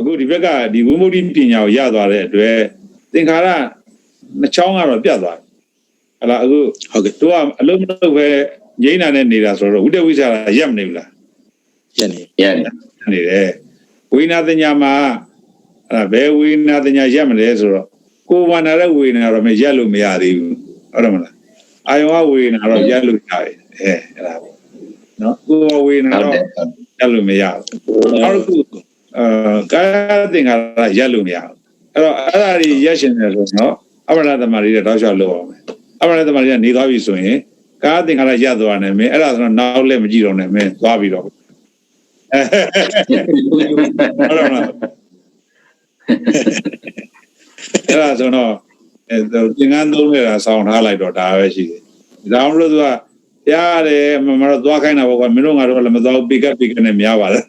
အခုဒီဘက်ကဒီဝိမုဒ္ဓပညာကိုရသွားတဲ့အတွက်သင်္ခါရနှစ်ချောင်းကတော့ပြတ်သွားတယ်ဟလာအခုဟုတ်ကဲ့တို့ကအလုံးမလုံးပဲငိမ့်နာနဲ့နေတာဆိုတော့ဝိတ္တဝိဇ္ဇာရက်မနေဘူးလားရနေရဲ့နေတယ်ဝိညာသညာမှာအဲ့ဒါဘယ်ဝိညာသညာရက်မလဲဆိုတော့ကိုယ်ဝန္တာတဲ့ဝိညာတော့မရက်လို့မရသေးဘူးဟုတ်တယ်မလားအာယဝဝိညာတော့ရက်လို့ရတယ်အဲအဲ့ဒါပေါ့နော်ကိုယ်ဝိညာဟုတ်တော့တယ်ရက်လို့မရဘူးနောက်တစ်ခု အာကာယသင်္ခါရရက်လို့မရဘူးအဲ့တော့အဲ့ဒါကြီးရက်ရှင်တယ်ဆိုတော့အမရသမารီတဲ့တောက်လျှောက်လို့အောင်မယ်အမရသမารီကနေသွားပြီဆိုရင်ကာယသင်္ခါရရက်သွားတယ်မင်းအဲ့ဒါဆိုတော့နောက်လည်းမကြည့်တော့နဲ့မင်းသွားပြီးတော့ဟုတ်တယ်မလားအဲ့ဒါဆိုတော့အဲသင်္ကန်းသုံးနေတာဆောင်းထားလိုက်တော့ဒါပဲရှိတယ်ဒါမှမဟုတ်သူက ရတယ်မမတော့သွားခိုင်းတာပေါ့ကွာမင်းတို့ငါတို့လည်းမသွားဘူးပိကပ်ပိကပ်နဲ့များပါလား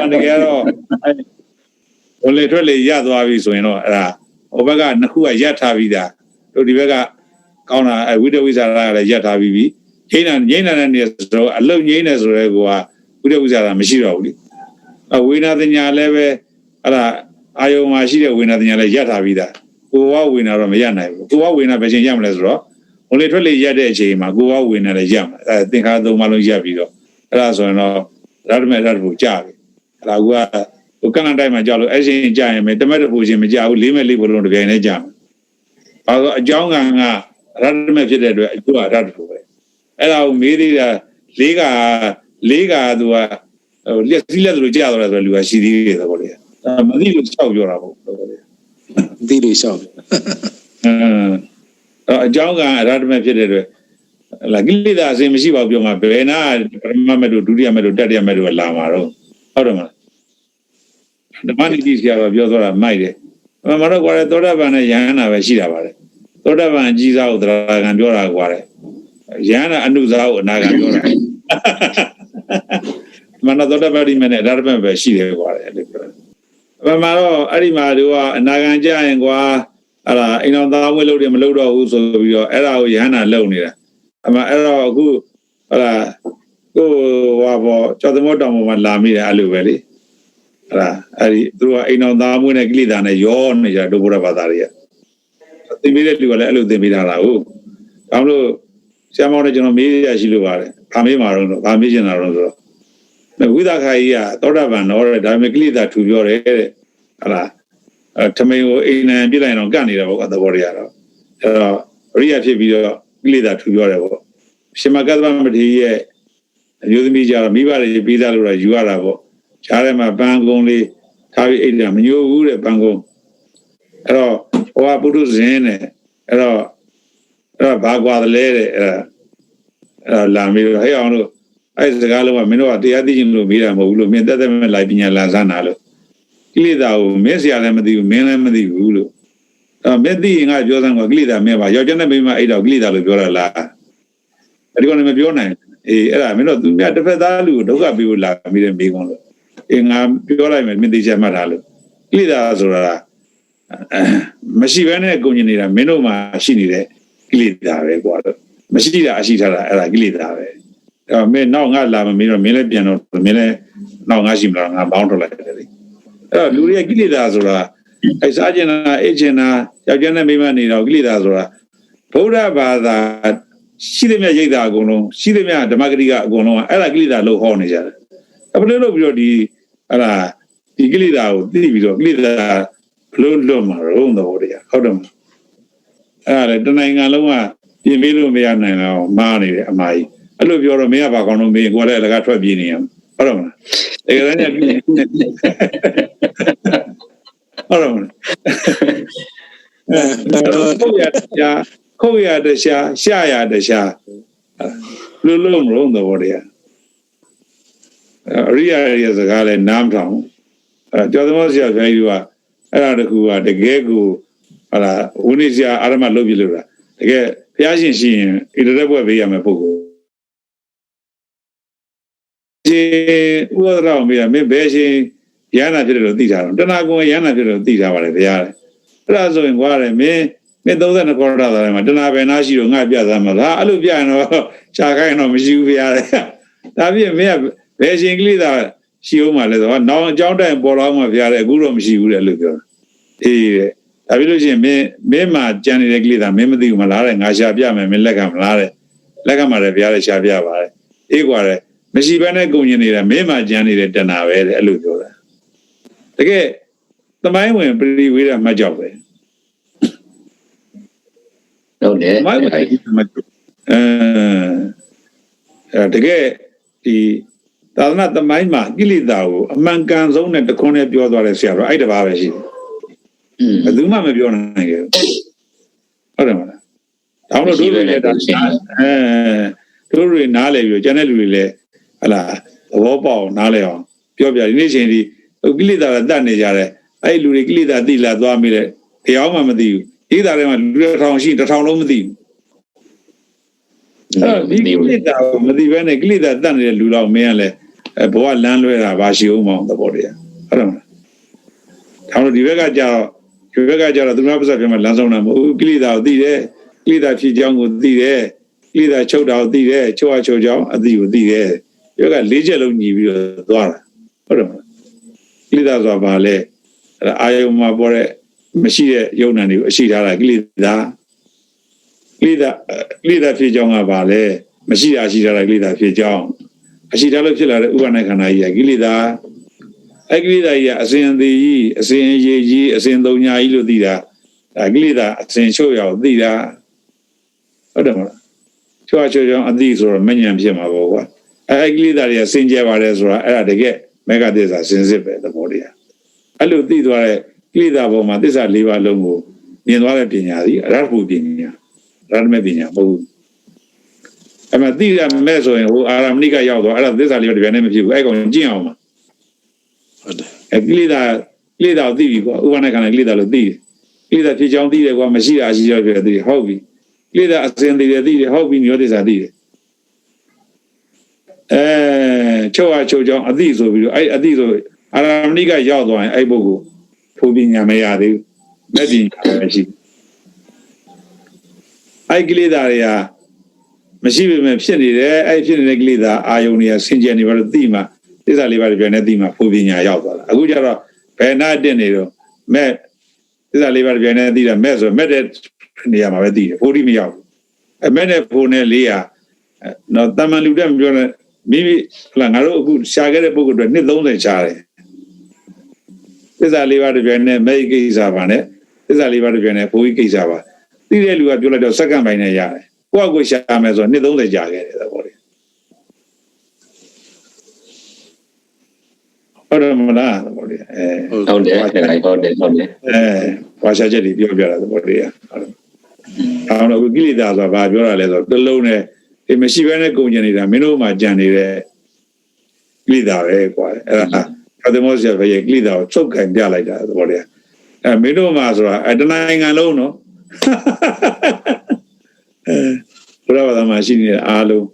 အဲ့တကယ်တော့ဘလေထွက်လေရသွားပြီဆိုရင်တော့အဲ့ဒါဟိုဘက်ကနှစ်ခုကရက်ထားပြီးသားတို့ဒီဘက်ကကောင်းတာအဲဝိတဝိဇာရကလည်းရက်ထားပြီးပြီငိမ့်တာငိမ့်တာနဲ့နေဆိုတော့အလုတ်ငိမ့်နေဆိုရဲကွာဝိတဝိဇာရမရှိတော့ဘူးလေအဝိနာတညာလည်းပဲအဲ့ဒါအာယုံမှာရှိတဲ့ဝိနာတညာလည်းရက်ထားပြီးသားကိုဝဝိနာတော့မရနိုင်ဘူးကိုဝဝိနာပဲချင်းရမလဲဆိုတော့ ဟိုလေထွက်လေရက်တဲ့အချိန်မှာကိုဝဝိနာလည်းရမှာအဲသင်္ခါသုံးပါလုံးရက်ပြီးတော့အဲ့ဒါဆိုရင်တော့ရတမေရတဘူကြာပြီအဲ့ဒါကဟိုကန့်လန့်တိုင်းမှာကြာလို့အဲ့ချိန်ကြာရင်မယ်တမက်တပူချင်းမကြာဘူးလေးမဲ့လေးဘလုံးတစ်ပြိုင်တည်းကြာမှာဘာလို့အကြောင်းကကရတမေဖြစ်တဲ့အတွက်အကျိုးကရတဘူပဲအဲ့ဒါကိုမေးသေးတာလေးကလေးကသူကဟိုလက်စီးလက်သူကြာတော့တယ်ဆိုလူကရှိသေးတယ်ဆိုတော့လေမသိလို့ချောက်ပြောတာပေါ့ဆိုတော့လေဒီလိုရှောက်အင်း အကြောင်းကအရဟတမဖြစ်တဲ့အတွက်လာကိလေသာအစဉ်မရှိပါဘူးပြောမှာဘယ်နာပရမမတ်တို့ဒုတိယမတ်တို့တတိယမတ်တို့လာမှာတော့ဟုတ်တယ်မလားဓမ္မနိတိဆရာကပြောသွားတာမိုက်တယ်အမှန်တော့ကွာသောတာပန်နဲ့ယဟန္တာပဲရှိတာပါလေသောတာပန်အကြီးစားကိုသရဂံပြောတာကွာလေယဟန္တာအနုစားကိုအနာဂံပြောတာမနသောတာပတိမနဲ့အရဟတမပဲရှိတယ်ကွာလေအဲ့လိုပြောအမှန်တော့အဲ့ဒီမှာတို့ကအနာဂံကြရင်ကွာ အဲ့ဒါအိမ်တော်သားဝဲလို့တယ်မလုပ်တော့ဘူးဆိုပြီးတော့အဲ့ဒါကိုရဟန္တာလုံနေတာအမှအဲ့တော့အခုဟလာကိုဟွာဘောကျော်သမတ်တော်မှာလာမိတယ်အဲ့လိုပဲလေအဲ့ဒါအဲ့ဒီသူတို့ကအိမ်တော်သားမွေးနဲ့ကိလေသာနဲ့ရောနေကြဒုဗုဒ္ဓဘာသာတွေကသင်ပေးတဲ့လူကလည်းအဲ့လိုသင်ပေးတာလားဟုတ်ဘာလို့ဆရာမောင်နဲ့ကျွန်တော်မေးရရှိလို့ပါတယ်ဗာမေးမှာတော့ဗာမေးချင်တာတော့ဆိုတော့ဝိသခာကြီးကသောတာပန်တော့တဲ့ဒါပေမဲ့ကိလေသာထူပြောတယ်တဲ့ဟလား အဲထမိန်ကိုအိမ်နံပြစ်လိုက်တော့ကန့်နေတာပေါ့ကသဘောတွေကတော့အဲတော့အရိယာဖြစ်ပြီးတော့ကိလေသာထူပြောတယ်ပေါ့ရှင်မကတ္တဗမထေရရဲ့အမျိုးသမီးကြတော့မိဘတွေပြီးသားလို့တော့ယူရတာပေါ့ဈားထဲမှာပန်းကုန်းလေးထားပြီးအိတ်တာမညို့ဘူးတဲ့ပန်းကုန်းအဲ့တော့ဟောပုထုဇဉ်နဲ့အဲ့တော့အဲ့တော့ဘာကွာတယ်လဲတဲ့အဲ့ဒါအဲ့တော့လာပြီးတော့ဟဲ့အောင်လို့အဲ့ဒီစကားလုံးကမင်းတို့ကတရားသိခြင်းလို့မေးတာမဟုတ်ဘူးလို့မင်းတက်တက်မဲ့လိုက်ပညာလာစမ်းတာလို့ ကိလေသာကိုမင်းဆရာလည်းမသိဘူးမင်းလည်းမသိဘူးလို့အဲမင်းသိရင်ငါပြောစမ်းကကိလေသာမင်းပါယောက်ျားနဲ့မိန်းမအဲ့တော့ကိလေသာလို့ပြောရလားအဲ့ဒီကောင်လည်းမပြောနိုင်အေးအဲ့ဒါမင်းတို့သူများတစ်ဖက်သားလူကိုဒုက္ခပေးဖို့လာမိတယ်မိကုန်လို့အေးငါပြောလိုက်မယ်မင်းသိချက်မှတ်ထားလို့ကိလေသာဆိုတာမရှိဘဲနဲ့ကုန်ကျင်နေတာမင်းတို့မှာရှိနေတဲ့ကိလေသာပဲကွာလို့မရှိတာအရှိထားတာအဲ့ဒါကိလေသာပဲအဲ့မင်းနောက်ငါလာမမင်းတော့မင်းလည်းပြန်တော့မင်းလည်းနောက်ငါရှိမလားငါဘောင်းထုတ်လိုက်တယ်လေ အဲ့တော့လူတွေကကိလေသာဆိုတာအဲစားကျင်တာအိတ်ကျင်တာယောက်ျားနဲ့မိန်းမနေတော့ကိလေသာဆိုတာဗုဒ္ဓဘာသာရှိသမျှရိတ်တာအကုန်လုံးရှိသမျှဓမ္မဂတိကအကုန်လုံးကအဲ့ဒါကိလေသာလို့ဟောနေကြတယ်အဘလို့လို့ပြီးတော့ဒီအဲ့ဒါဒီကိလေသာကိုသိပြီးတော့ကိလေသာဘလို့လွတ်မှာတော့သဘောတရားဟုတ်တယ်မလားအဲ့ဒါလေတနိုင်ငံလုံးကပြင်ပေးလို့မရနိုင်တော့မားနေတယ်အမကြီးအဲ့လိုပြောတော့မင်းကဘာကောင်းလို့မင်းကိုလည်းအလကားထွက်ပြေးနေရဟုတ်တယ်မလားအဲဒါနဲ့ ဟုတ်တယ်မလားခုတ်ရတရားခုတ်ရတရားရှာရတရားလူလုံးမလုံးသဘောတရားအရိယာရဲ့စကားလဲနားမထောင်အဲကျော်သမဆရာဘုရားကြီးကအဲ့ဒါတကူကတကယ်ကိုဟာလာဝိနည်းဆရာအာရမလုပ်ပြလို့လားတကယ်ဘုရားရှင်ရှိရင်ဣတရက်ဘွယ်ပေးရမယ်ပုဂ္ဂိုလ်ရှင်ဥဒရာမေးရမင်းဘယ်ရှင် ရဟန္တာဖြစ်တယ်လို့သိထားတော့တဏှာကိုရဟန္တာဖြစ်တယ်လို့သိထားပါတယ်ဗျာအဲ့ဒါဆိုရင်ကွာတယ်မင်းမင်း32ခေါ်တာတယ်မှာတဏှာပဲနာရှိတော့ငါပြသမှာလားအဲ့လိုပြရင်တော့ခြာခိုင်းတော့မရှိဘူးဗျာဒါပြည့်မင်းကဘယ်ရှင်ကလေးသာရှိအောင်မှလဲဆိုတော့နောင်အကြောင်းတိုင်ပေါ်လာမှဗျာအခုတော့မရှိဘူးတဲ့လို့ပြောအေးတဲ့ဒါပြလို့ရှိရင်မင်းမင်းမှာကြံနေတဲ့ကလေးသာမင်းမသိဘူးမလားတဲ့ငါရှာပြမယ်မင်းလက်ခံမလားတဲ့လက်ခံပါတယ်ဗျာတဲ့ရှာပြပါတယ်အေးကွာတဲ့မရှိဘဲနဲ့ကုံရင်နေတာမင်းမှာကြံနေတဲ့တဏှာပဲတဲ့အဲ့လိုပြောတာ တကယ်သမိုင်းဝင်ပရိဝေဒမှတ်ကြောက်ပဲဟုတ်တယ်မိုင်းဝင်မှတ်ကြောက်အဲအဲတကယ်ဒီသာသနာသမိုင်းမှာကိလေသာကိုအမှန်ကန်ဆုံးနဲ့တခွန်းနဲ့ပြောသွားတဲ့ဆရာတော်အဲ့တပါးပဲရှိတယ်อืมဘယ်သူမှမပြောနိုင်ခဲ့ဘူးဟုတ်တယ်မလားတောင်းလို့တို့တွေလည်းဒါအဲတို့တွေနားလဲပြီးတော့ကျန်တဲ့လူတွေလည်းဟလာသဘောပေါက်နားလဲအောင်ပြောပြဒီနေ့ချိန်ဒီ ကိလေသာကတတ်နေကြတယ်အဲ့လူတွေကိလေသာသိလာသွားမိတယ်တရားမှမသိဘူးဣဒါထဲမှာလူတစ်ထောင်ရှိတစ်ထောင်လုံးမသိဘူးအဲ့ဒီကိလေသာကိုမသိဘဲနဲ့ကိလေသာတတ်နေတဲ့လူတော်မင်းကလည်းဘဝလမ်းလွဲတာဘာရှိအောင်မအောင်သဘောတရားဟုတ်တယ်မလားတောင်းလို့ဒီဘက်ကကြာတော့ဒီဘက်ကကြာတော့သူများပါစပ်ပြမှာလမ်းဆုံးတာမဟုတ်ဘူးကိလေသာကိုသိတယ်ကိလေသာဖြစ်ကြောင်းကိုသိတယ်ကိလေသာချုပ်တာကိုသိတယ်ချုပ်အချုပ်ကြောင်းအသိကိုသိတယ်ဒီဘက်ကလေးချက်လုံးညီပြီးတော့သွားတာဟုတ်တယ်မလား ကိလေသာဆိုတာဘာလဲအဲ့ဒါအာယုံမှာပေါ်တဲ့မရှိတဲ့ယုံနာတွေကိုအရှိထားတာကိလေသာကိလေသာကိလေသာဖြစ်ကြောင်းကဘာလဲမရှိတာရှိထားတာကိလေသာဖြစ်ကြောင်းအရှိထားလို့ဖြစ်လာတဲ့ဥပါဒနာခန္ဓာကြီးကကိလေသာအကိလေသာကြီးကအစဉ်အသေးကြီးအစဉ်အရေးကြီးအစဉ်သုံးညာကြီးလို့သိတာဒါကိလေသာအစဉ်ချုပ်ရောက်သိတာဟုတ်တယ်မလားချွတ်ချွတ်ကြောင်းအသိဆိုတော့မဉဏ်ဖြစ်မှာပေါ့ကွာအဲကိလေသာတွေကစင်ကြဲပါတယ်ဆိုတာအဲ့ဒါတကယ် မေဃသစ္စာစင်စစ်ပဲသဘောတရားအဲ့လိုသိသွားတဲ့ကိလေသာပေါ်မှာသစ္စာ၄ပါးလုံးကိုမြင်သွားတဲ့ပညာသည်အရဟတပညာရဟတမေပညာမဟုတ်ဘူးအမှသိရမဲ့ဆိုရင်ဟိုအာရမဏိကရောက်တော့အဲ့ဒါသစ္စာလေးပါးတပြိုင်တည်းမဖြစ်ဘူးအဲ့ကောင်ကျင့်အောင်ပါဟုတ်တယ်အဲကိလေသာကိလေသာကိုသိပြီကွာဥပနာခန္ဓာကိလေသာလို့သိတယ်ကိလေသာဖြစ်ကြောင်းသိတယ်ကွာမရှိတာရှိကြောင်းဖြစ်တယ်သိတယ်ဟုတ်ပြီကိလေသာအစဉ်သိတယ်သိတယ်ဟုတ်ပြီမျိုးသစ္စာသိတယ်အဲ ချုပ်အားချုပ်ကြောင်းအသိဆိုပြီးတော့အဲ့အသိဆိုအာရမဏိကရောက်သွားရင်အဲ့ပုဂ္ဂိုလ်ဖူပညာမရသေးဘူးမဲ့ပညာပဲရှိအဲ့ကိလေသာတွေကမရှိပေမဲ့ဖြစ်နေတယ်အဲ့ဖြစ်နေတဲ့ကိလေသာအာယုန်တွေကဆင်ကျင်နေပါလို့သိမှသစ္စာလေးပါးတွေပြန်နေသိမှဖူပညာရောက်သွားတာအခုကျတော့ဘယ်နာတက်နေတော့မဲ့သစ္စာလေးပါးတွေပြန်နေသိတာမဲ့ဆိုမဲ့တဲ့နေရာမှာပဲသိတယ်ဖိုးတိမရောက်ဘူးအမဲ့နဲ့ဖိုးနဲ့လေးဟာနော်တမန်လူတက်မပြောနဲ့ မိမိဟလာငါတို့အခုရှာခဲ့တဲ့ပုဂ္ဂိုလ်တွေနှစ်30ရှားတယ်သစ္စာလေးပါးတွေပြန်နေမဲ့ကိစ္စပါနဲ့သစ္စာလေးပါးတွေပြန်နေဖိုးကြီးကိစ္စပါသိတဲ့လူကပြောလိုက်တော့စက္ကန့်ပိုင်းနဲ့ရတယ်ကိုယ့်အကိုရှာမယ်ဆိုတော့နှစ်30ကြာခဲ့တယ်သဘောလေးဟုတ်တယ်မလားသဘောလေးအဲဟုတ်တယ်ဟုတ်တယ်ဟုတ်တယ်ဟုတ်တယ်အဲဘာရှာချက်တွေပြောပြတာသဘောလေးอ่ะဟုတ်တယ်အောင်တော့ကိလေသာဆိုတာဘာပြောတာလဲဆိုတော့တစ်လုံးနဲ့ ဒီမရှိဘဲနဲ့ကုန်ကျင်နေတာမင်းတို့မှကြံနေတဲ့ကိလေသာပဲကွာအဲ့ဒါဖတ်တယ်မောဆရာရဲ့ကိလေသာကိုချုပ်ကင်ပြလိုက်တာသဘောလေးအဲမင်းတို့မှဆိုတာအဲတနိုင်ငံလုံးနော်အဲဘုရားဘာသာမှာရှိနေတဲ့အားလုံး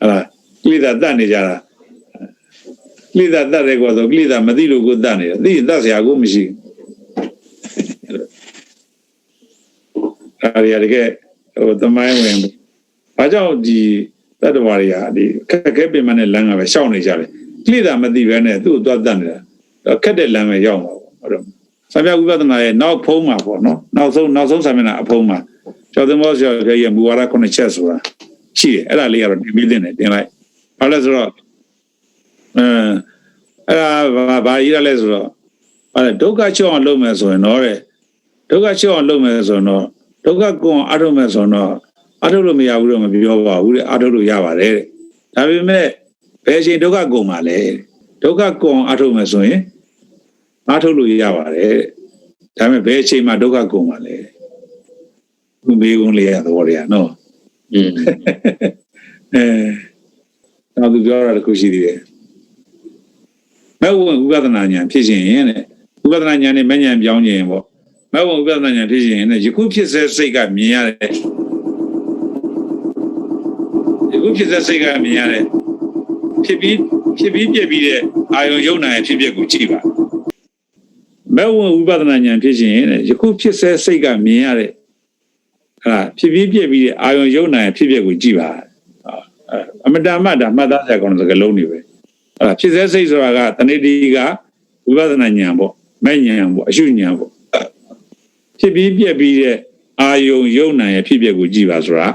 ဟလာကိလေသာတတ်နေကြတာကိလေသာတတ်တယ်ကွာဆိုကိလေသာမသိလို့ကိုတတ်နေတာသိရင်တတ်စရာကိုမရှိဘူးအဲဒီအရကဟိုသမိုင်းဝင် ဘာကြောင့်ဒီတတ္တဝါတွေကဒီခက်ခဲပင်မနဲ့လမ်းကပဲရှောင်နေကြတယ်ကိလေသာမသိဘဲနဲ့သူ့ကိုသွားတတ်နေတာခက်တဲ့လမ်းပဲရောက်မှာပေါ့ဟုတ်တော့ဆံပြဝိပဿနာရဲ့နောက်ဖုံးမှာပေါ့နော်နောက်ဆုံးနောက်ဆုံးဆံမျက်နှာအဖုံးမှာကျော်သမောဆရာရဲ့မူဝါဒခုနှစ်ချက်ဆိုတာရှိတယ်အဲ့ဒါလေးကတော့တင်ပြီးတင်တယ်တင်လိုက်ဘာလဲဆိုတော့အဲအဲ့ဒါဘာဘာကြီးရလဲဆိုတော့အဲ့ဒါဒုက္ခချောင်းအောင်လုပ်မယ်ဆိုရင်တော့တဲ့ဒုက္ခချောင်းအောင်လုပ်မယ်ဆိုရင်တော့ဒုက္ခကုံအောင်အထုတ်မယ်ဆိုရင်တော့ အထုတ်လို့မရဘူးတော့မပြောပါဘူးတဲ့အထုတ်လို့ရပါတယ်တဲ့ဒါပေမဲ့ဘယ်အချိန်ဒုက္ခကုံမှာလဲဒုက္ခကုံအောင်အထုတ်မယ်ဆိုရင်အထုတ်လို့ရပါတယ်တဲ့ဒါပေမဲ့ဘယ်အချိန်မှာဒုက္ခကုံမှာလဲခုမေးကုန်လေးရသဘောတရားနော်อืมအဲတော့သူပြောတာတစ်ခုရှိသေးတယ်မဟုတ်ဘူးဥပဒနာညာဖြစ်ရှင်ရင်တဲ့ဥပဒနာညာနဲ့မဉဏ်ပြောင်းခြင်းပေါ့မဟုတ်ဘူးဥပဒနာညာဖြစ်ရှင်ရင်တဲ့ယခုဖြစ်စေစိတ်ကမြင်ရတယ်ယ ခုဖြစ်စေစိတ်ကမြင်ရတယ်ဖြစ်ပြီးဖြစ်ပြီးပြက်ပြီးတဲ့အာယုံယုံနာရဲ့ဖြစ်ပျက်ကိုကြည့်ပါမဟုတ်ဘူးဥပဒနာညာဖြစ်ရှင်ရင်တဲ့ယခုဖြစ်စေစိတ်ကမြင်ရတဲ့ဟာဖြစ်ပြီးပြက်ပြီးတဲ့အာယုံယုံနာရဲ့ဖြစ်ပျက်ကိုကြည့်ပါအမတန်မှဒါမှတ်သားစရာကောင်းတဲ့စကားလုံးတွေပဲအဲ့ဒါဖြစ်စေစိတ်ဆိုတာကတဏှတိကဝိပဿနာဉာဏ်ပေါ့မဲ့ဉာဏ်ပေါ့အရှုဉာဏ်ပေါ့ဖြစ်ပြီးပြက်ပြီးတဲ့အာယုံယုံနိုင်ရဲ့ဖြစ်ပျက်ကိုကြည့်ပါဆိုတာ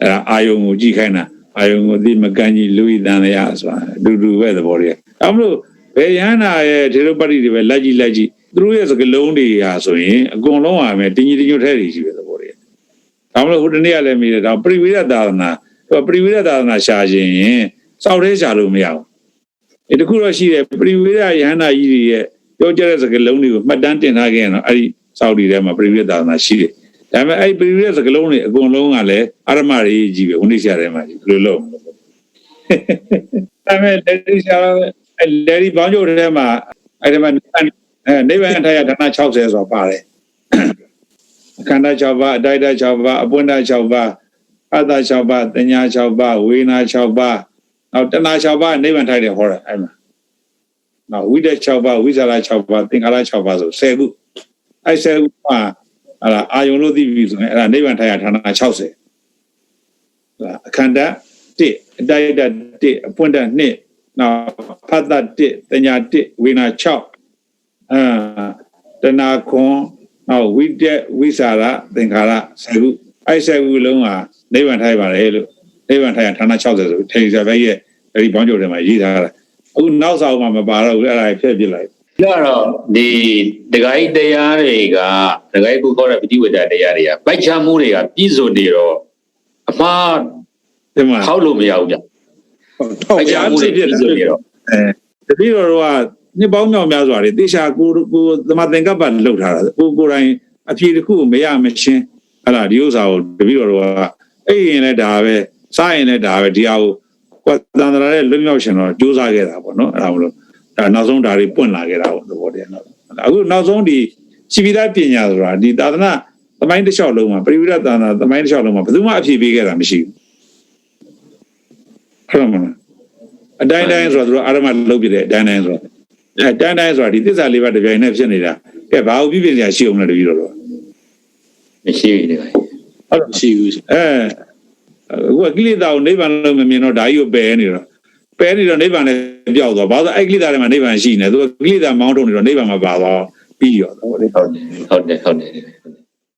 အဲ့ဒါအာယုံကိုကြည့်ခိုင်းတာ အာယုံကိုဒီမကန်ကြီးလူဤတန်ရဆိုတာအတူတူပဲသဘောတည်းအဲမလို့ဘယ်ယန္နာရဲ့ထေရပတ္တိတွေပဲလက်ကြည့်လက်ကြည့်သူတို့ရဲ့စကလုံးတွေဟာဆိုရင်အကုန်လုံးဟာပဲတင်းကြီးတင်းညွတ်ထဲတွေရှိပဲသဘောတည်းဒါမလို့ဟိုတနေ့ကလည်းမိတယ်ဒါပရိဝိရသာသနာသူကပရိဝိရသာသနာရှာခြင်းရင်စောက်သေးရှာလို့မရဘူးအဲတခုတော့ရှိတယ်ပရိဝိရယန္နာကြီးတွေရဲ့ပြောကြတဲ့စကလုံးတွေကိုမှတ်တမ်းတင်ထားခဲ့ရင်တော့အဲ့ဒီစောက်တွေထဲမှာပရိဝိရသာသနာရှိတယ် ဒါပေမဲ့အဲ့ဒီပရိဝိရစကလုံးတွေအကုန်လုံးကလည်းအရမတွေကြီးပဲဝိနည်းရှာထဲမှာကြီးဘယ်လိုလုပ်မလဲဒါပေမဲ့လက်ဒီရှာအဲ့လက်ဒီဘောင်းကျုပ်ထဲမှာအဲ့ဒီမှာအဲနိဗ္ဗာန်အထရဌာန60ဆိုတာပါတယ်အခန္ဓာ6ပါးအတိုက်ဓာတ်6ပါးအပွင့်ဓာတ်6ပါးအတ္တ6ပါးတညာ6ပါးဝေနာ6ပါးနောက်တဏှာ6ပါးနိဗ္ဗာန်ထိုက်တယ်ဟောတယ်အဲ့မှာနောက်ဝိတက်6ပါးဝိဇာရ6ပါးသင်္ခါရ6ပါးဆို10ခုအဲ့10ခုမှာ အဲ့ဒါအာယုံလို့သိပြီဆိုရင်အဲ့ဒါနိဗ္ဗာန်ထိုက်ရဌာန60ဒါအခန္ဓာ1အတိုက်ဓာတ်1အပွင့်ဓာတ်2နောက်ဖတ်တ1တညာ1ဝေနာ6အာတဏှာခွန်နောက်ဝိတက်ဝိစာရသင်္ခါရ10ခုအဲ့10ခုလုံးဟာနိဗ္ဗာန်ထိုက်ပါတယ်လို့နိဗ္ဗာန်ထိုက်ရဌာန60ဆိုထေရီဆရာဘဲရဲ့အဲ့ဒီဘောင်းကျုပ်ထဲမှာရေးထားတာအခုနောက်ဆောင်မှာမပါတော့ဘူးအဲ့ဒါဖျက်ပြစ်လိုက် ဒါတော့ဒီဒဂိုင်းတရားတွေကဒဂိုင်းကိုခေါ်တဲ့ပฏิဝေဒတရားတွေကပိုက်ချမှုတွေကပြည့်စုံနေတော့အမှားဒီမှာထောက်လို့မရဘူးဗျထောက်ပိုက်ချမှုတွေပြည့်စုံနေတော့တပည့်တော်တို့ကနှစ်ပေါင်းမြောက်များစွာတွေတေချာကိုကိုသမသင်္ကပ္ပလှုပ်ထားတာကိုကိုယ်တိုင်အဖြေတစ်ခုကိုမရမချင်းအဲ့ဒါဒီဥစ္စာကိုတပည့်တော်တို့ကအဲ့ရင်လည်းဒါပဲစားရင်လည်းဒါပဲဒီဟာကိုကွာတန်တရာရဲ့လွတ်မြောက်ရှင်တော့ကြိုးစားခဲ့တာပေါ့နော်အဲ့ဒါမလို့ ဒါနောက်ဆုံးဒါတွေပွင့်လာခဲ့တာပေါ့သဘောတည်းနော်အခုနောက်ဆုံးဒီရှိပြီးသားပညာဆိုတာဒီသာသနာသမိုင်းတစ်လျှောက်လုံးမှာပရိဝိရသာသနာသမိုင်းတစ်လျှောက်လုံးမှာဘယ်သူမှအဖြေပေးခဲ့တာမရှိဘူးဟုတ်မလားအတိုင်းတိုင်းဆိုတော့သူတို့အာရမလုပ်ပြတဲ့အတိုင်းတိုင်းဆိုတော့အဲအတိုင်းတိုင်းဆိုတာဒီသစ္စာလေးပါးတစ်ပြိုင်နက်ဖြစ်နေတာကဲဘာလို့ပြည့်ပြည့်စရာရှိအောင်လဲတပည့်တော်တို့မရှိဘူးဒီကဟုတ်လားရှိဘူးအဲအခုကကိလေသာကိုနိဗ္ဗာန်လို့မမြင်တော့ဒါကြီးကိုပယ်နေတော့ ပယ်နေတော့နိဗ္ဗာန်လည်းပျောက်သွားဘာလို့အဲ့ကိလေသာတွေမှာနိဗ္ဗာန်ရှိနေသူကကိလေသာမောင်းထုတ်နေတော့နိဗ္ဗာန်မှာပါသွားပြီးရောတော့လေဟုတ်တယ်ဟုတ်တယ်ဟုတ်တယ်